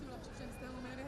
przyczyna, przyczyn z tego my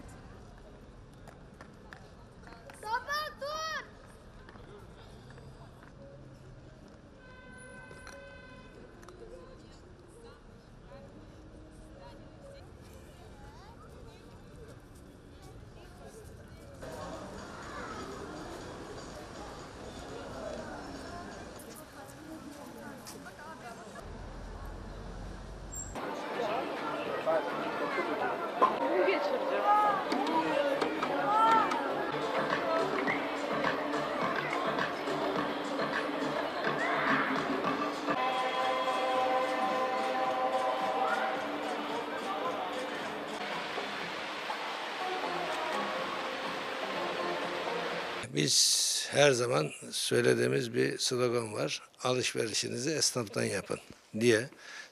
Biz her zaman söylediğimiz bir slogan var. Alışverişinizi esnaftan yapın diye.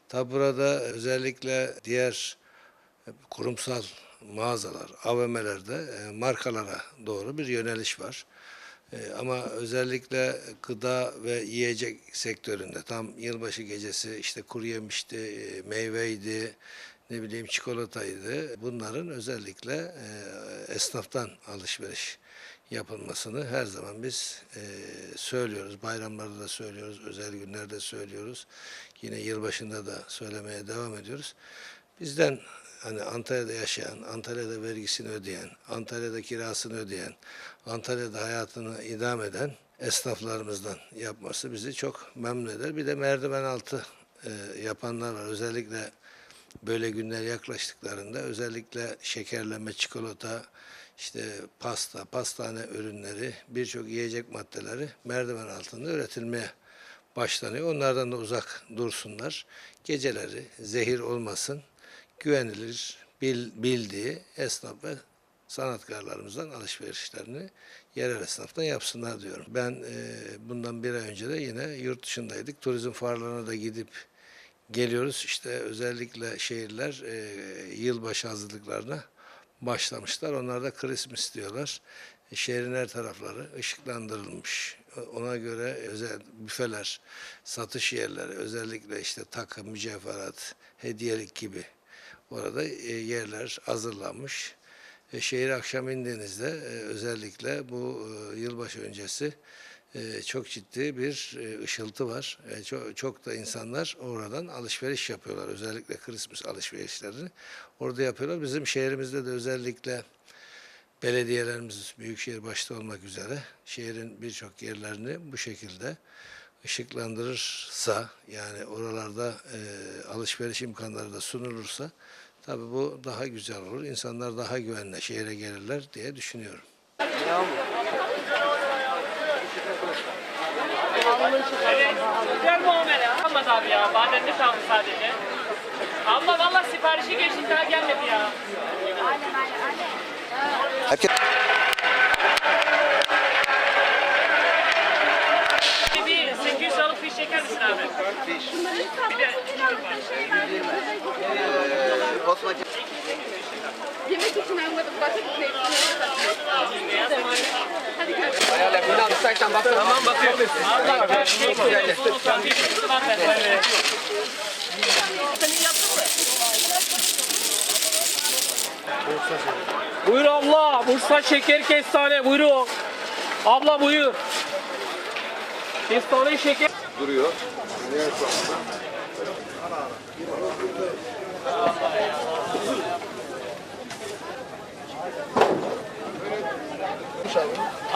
Tabi burada özellikle diğer kurumsal mağazalar, AVM'lerde e, markalara doğru bir yöneliş var. E, Ama özellikle gıda ve yiyecek sektöründe tam yılbaşı gecesi işte kuru yemişti, e, meyveydi, ne bileyim çikolataydı. Bunların özellikle esnaftan alışveriş yapılmasını her zaman biz e, söylüyoruz. Bayramlarda da söylüyoruz, özel günlerde söylüyoruz. Yine yılbaşında da söylemeye devam ediyoruz. Bizden hani Antalya'da yaşayan, Antalya'da vergisini ödeyen, Antalya'da kirasını ödeyen, Antalya'da hayatını idam eden esnaflarımızdan yapması bizi çok memnun eder. Bir de merdiven altı e, yapanlar var. Özellikle böyle günler yaklaştıklarında özellikle şekerleme, çikolata, işte pasta, pastane ürünleri, birçok yiyecek maddeleri merdiven altında üretilmeye başlanıyor. Onlardan da uzak dursunlar. Geceleri zehir olmasın, güvenilir, bil, bildiği esnaf ve sanatkarlarımızdan alışverişlerini yerel esnaftan yapsınlar diyorum. Ben e, bundan bir ay önce de yine yurt dışındaydık. Turizm fuarlarına da gidip geliyoruz. İşte özellikle şehirler e, yılbaşı hazırlıklarına başlamışlar. Onlar da Christmas diyorlar. E, şehrin her tarafları ışıklandırılmış. Ona göre özel büfeler, satış yerleri, özellikle işte takı, mücevherat, hediyelik gibi orada e, yerler hazırlanmış. E, şehir akşam indiğinizde e, özellikle bu e, yılbaşı öncesi e, çok ciddi bir e, ışıltı var. E, çok, çok da insanlar oradan alışveriş yapıyorlar. Özellikle Christmas alışverişlerini orada yapıyorlar. Bizim şehrimizde de özellikle belediyelerimiz, büyükşehir başta olmak üzere şehrin birçok yerlerini bu şekilde ışıklandırırsa yani oralarda e, alışveriş imkanları da sunulursa tabii bu daha güzel olur. İnsanlar daha güvenle şehre gelirler diye düşünüyorum. Güzel muamele. Almaz abi ya. Bademli kaldı sadece. Abla valla siparişi geçtik daha gelmedi ya. Herkes Bir 800 alıp fiş çeker misin abi? Bir de Osman Yemek için almadım. Başka bir şey Buyur abla. Bursa şeker kestane. Buyurun. Abla buyur. Kestane şeker. duruyor.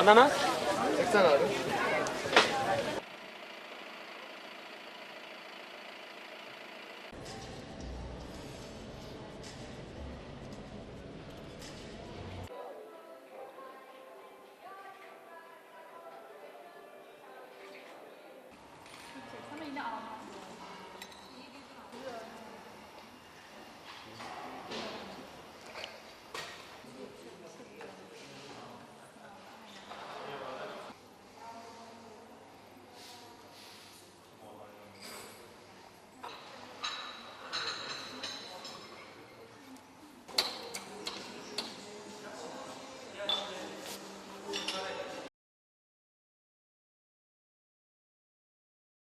Ananas. 80 abi. Ama yine aldım.